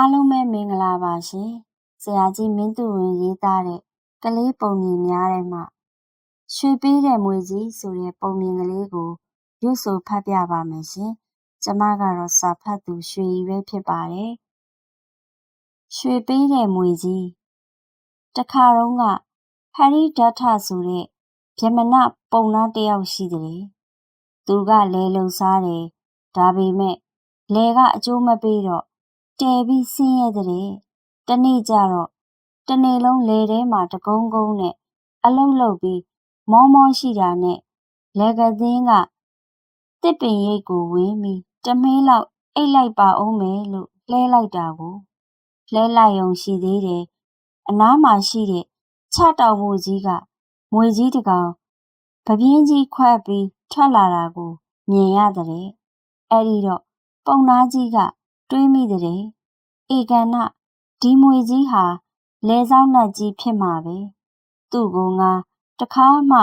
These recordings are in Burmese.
အားလုံးပဲမင်္ဂလာပါရှင်။ဆရာကြီးမင်းသူဝင်ရေးသားတဲ့ကလေးပုံမြင်များထဲမှာရွှေပေးတဲ့မွေကြီးဆိုတဲ့ပုံမြင်ကလေးကိုရွတ်ဆိုဖတ်ပြပါမယ်ရှင်။ကျမကတော့စာဖတ်သူရွှေရီပဲဖြစ်ပါတယ်။ရွှေပေးတဲ့မွေကြီးတခါတော့ကဟရီဒတ်ထဆိုတဲ့ဗြဟ္မဏပုံနာတယောက်ရှိတယ်။သူကလဲလုံစားတယ်။ဒါပေမဲ့လဲကအကျိုးမပေးတော့ တဲပြီးဆင်းရဲတဲ့တနေ့ကျတော့တနေ့လုံးလေထဲမှာတကုန်းကုန်းနဲ့အလုတ်လုတ်ပြီးမောမောရှိတာနဲ့လေကသင်းကတစ်ပင်ရိပ်ကိုဝင်ပြီးတမင်းလောက်အိတ်လိုက်ပါအောင်မယ်လို့လှဲလိုက်တာကိုလှဲလိုက်ုံရှိသေးတယ်အနားမှာရှိတဲ့ချတောင်မို့ကြီးကငွေကြီးတကောင်ပပြင်းကြီးခွက်ပြီးထွက်လာတာကိုမြင်ရတဲ့အဲ့ဒီတော့ပုံနာကြီးက တွေးမိတဲ့ဧကန္နဒီမွေကြီးဟာလဲဆောင်နတ်ကြီးဖြစ်မှာပဲသူ့ကိုငါတခါမှ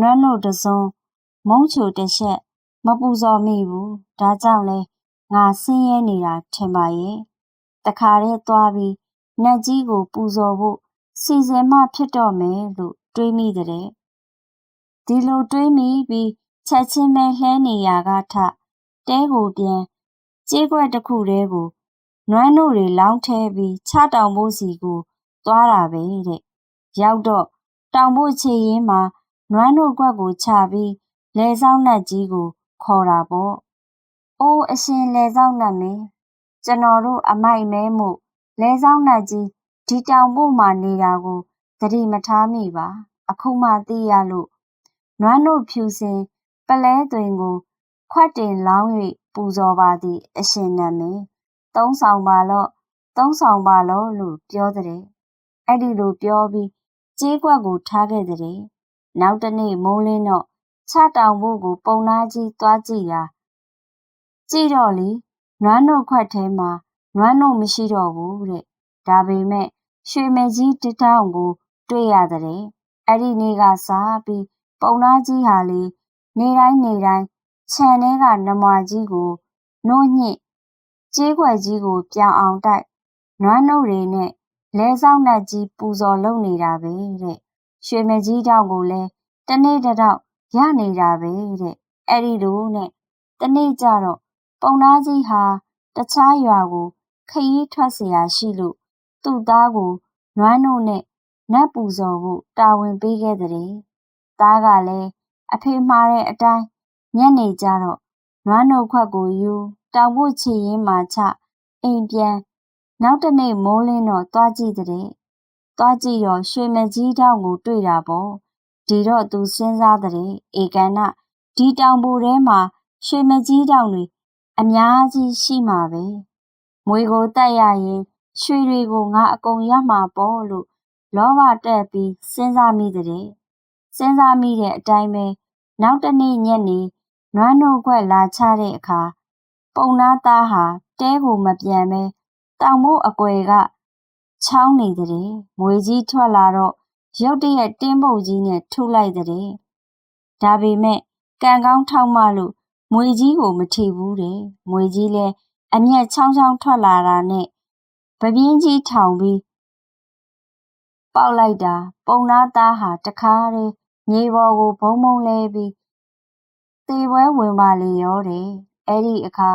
နွမ်းတို့တစုံမုံချိုတချက်မပူဇော်မိဘူးဒါကြောင့်လဲငါဆင်းရဲနေတာထင်ပါရဲ့တခါတည်းသွားပြီးနတ်ကြီးကိုပူဇော်ဖို့စီစဉ်မှဖြစ်တော့မယ်လို့တွေးမိတဲ့ဒီလိုတွေးမိပြီးချက်ချင်းပဲလှဲနေရကထတဲကိုပြန် ကြေးခွက်တစ်ခုတည်းကို နွမ်းတို့တွေလောင်းထဲပြီး ချတောင်ဖို့စီကို သွားတာပဲတဲ့ရောက်တော့တောင်ဖို့ချေရင်းမှာ နွမ်းတို့ကွက်ကိုချပြီးလဲဆောင်နတ်ကြီးကို ခေါ်တာပေါ့အိုးအရှင်လဲဆောင်နတ်မင်းကျွန်တော်တို့အမိုက်မဲမှုလဲဆောင်နတ်ကြီးဒီတောင်ဖို့မှာနေတာကိုသတိမထားမိပါ အခုမှသိရလို့နွမ်းတို့ဖြူစင်ပလဲသွင်ကို ခွက်တင်လောင်း၍ပူဇော်ပါသည် အရှင်နတ်မင်းသုံးဆောင်ပါလော့သုံးဆောင်ပါလော့လို့ပြောတဲ့အဲ့ဒီလိုပြောပြီးကြေးကွက်ကိုထားခဲ့တဲ့နောက်တနေ့မိုးလင်းတော့ချတောင်ဖို့ကိုပုံနာကြီးသွားကြည့်တာကြည့်တော့လေနွမ်းတို့ခွက်ထဲမှာနွမ်းတို့မရှိတော့ဘူးတဲ့ဒါပေမဲ့ရွှေမဲကြီးတထောင်ကို တွေ့ရတဲ့အဲ့ဒီနေ့ကစားပြီးပုံနာကြီးဟာလေနေတိုင်းနေတိုင်း ခြံထဲကနမွာကြီးကိုနို့ညှစ်ကြေးကွက်ကြီးကိုပြောင်အောင်တိုက်နွမ်းနှုတ်တွေနဲ့လဲဆောင်နတ်ကြီးပူဇော်လုပ်နေတာပဲတဲ့ရွှေမကြီးတောင်ကိုလည်းတနေ့တတော့ရနေတာပဲတဲ့အဲ့ဒီလိုနဲ့တနေ့ကျတော့ပုံနာကြီးဟာတခြားရွာကိုခရီးထွက်เสียရှိလို့သူ့သားကိုနွမ်းနှုတ်နဲ့နတ်ပူဇော်ဖို့တာဝန်ပေးခဲ့တဲ့သားကလည်းအဖေမှားတဲ့အတိုင်း ညနေကျတော့နွမ်းနှုတ်ခွက်ကိုယူ တောင်ဖို့ချီရင်းမှာချအိမ်ပြန်နောက်တနေ့မိုးလင်းတော့သွားကြည့်တဲ့သွားကြည့်တော့ရွှေမကြီးတောင်ကိုတွေ့တာပေါ့ဒီတော့သူစဉ်းစားတဲ့ဧကန္နဒီတောင်ပေါ်ထဲမှာရွှေမကြီးတောင်တွေအများကြီးရှိမှာပဲမွေကိုတက်ရရင်ရွှေတွေကိုငါအကုန်ရမှာပေါ့လို့လောဘတက်ပြီးစဉ်းစားမိတဲ့စဉ်းစားမိတဲ့အတိုင်းပဲနောက်တနေ့ညနေ နွမ်းတို့ခွက်လာချတဲ့အခါပုံနာသားဟာတဲကိုမပြန်ပဲတောင်မို့အကွယ်ကချောင်းနေတဲ့မွေကြီးထွက်လာတော့ရုတ်တရက်တင်းပုတ်ကြီးနဲ့ထုလိုက်တဲ့ဒါပေမဲ့ကံကောင်းထောက်မလို့မွေကြီးကိုမထိဘူးတဲ့မွေကြီးလဲအမျက်ချောင်းချောင်းထွက်လာတာနဲ့ပပြင်းကြီးထောင်ပြီးပေါက်လိုက်တာ ပုံနာသားဟာတခါတည်းမြေပေါ်ကိုဘုံဘုံလဲပြီး သေပွဲဝင်ပါလေရောတဲ့အဲ့ဒီအခါ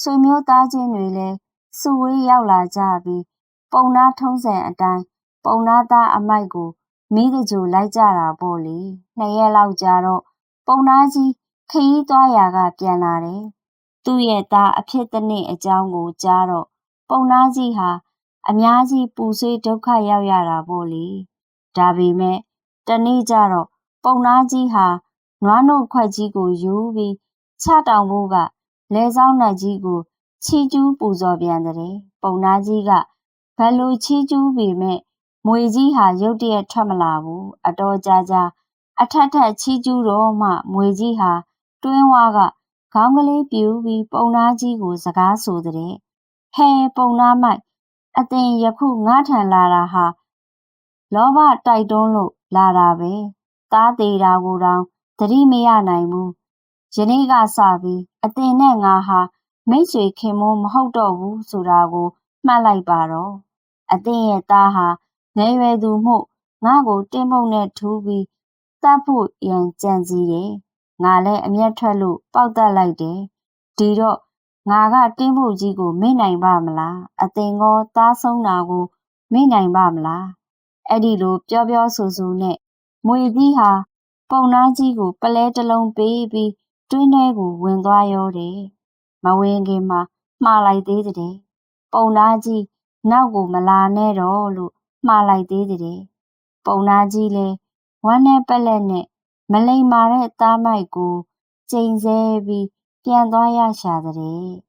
ဆွေမျိုးသားချင်းတွေလည်းစုဝေးရောက်လာကြပြီးပုံနာထုံးစံအတိုင်းပုံနာသားအမိုက်ကိုမိတကြိုလိုက်ကြတာပေါ့လေနှစ်ရက်လောက်ကြာတော့ပုံနာကြီးခရီးသွားရာကပြန်လာတယ်သူ့ရဲ့သားအဖြစ်တစ်နှစ်အကြောင်းကိုကြားတော့ပုံနာကြီးဟာအများကြီးပူဆွေးဒုက္ခရောက်ရတာပေါ့လေဒါပေမဲ့တနေ့ကျတော့ပုံနာကြီးဟာ နွားနို့ခွက်ကြီးကိုယူပြီး ချတောင်ဖို့ကလဲဆောင်နတ်ကြီးကို ချီကျူးပူဇော်ပြန်တဲ့ပုံနာကြီးက ဘယ်လိုချီကျူးပေမဲ့မွေကြီးဟာ ရုတ်တရက် ထွက်မလာဘူး အတော်ကြာကြာ အထက်ထက်ချီကျူးတော့မှမွေကြီးဟာ တွင်းဝါကခေါင်းကလေးပြူပြီး ပုံနာကြီးကို စကားဆိုတဲ့ဟဲပုံနာမိုက် အသင်ယခု ငါထံလာတာဟာ လောဘတိုက်တွန်းလို့ လာတာပဲ သားသေးတာကိုတောင် သတိမရနိုင်ဘူးယနေ့ကစပြီးအသင်နဲ့ငါဟာမိတ်ဆွေခင်မုန်းမဟုတ်တော့ဘူးဆိုတာကိုမှတ်လိုက်ပါတော့အသင်ရဲ့သားဟာငယ်ရွယ်သူမှုငါ့ကိုတင်းပုတ်နဲ့ထူးပြီးတတ်ဖို့ရန်ကြံစည်တယ်ငါလည်းအမျက်ထွက်လို့ပေါက်တက်လိုက်တယ်ဒီတော့ငါကတင်းပုတ်ကြီးကိုမေ့နိုင်ပါမလားအသင်ကောသားဆုံးတာကိုမေ့နိုင်ပါမလားအဲ့ဒီလိုပြောပြောဆိုဆိုနဲ့မွေကြီးဟာ ပုံနာကြီးကိုပလဲတစ်လုံးပေးပြီးတွင်းထဲကိုဝင်သွားရောတယ်မဝင်ခင်မှာမှားလိုက်သေးတဲ့ပုံနာကြီးနောက်ကိုမလာနဲ့တော့လို့မှားလိုက်သေးတဲ့ပုံနာကြီးလဲဝမ်းနဲ့ပက်လက်နဲ့မလိမ္မာတဲ့သားမိုက်ကိုကျိန်ဆဲပြီးပြန်သွားရရှာတဲ့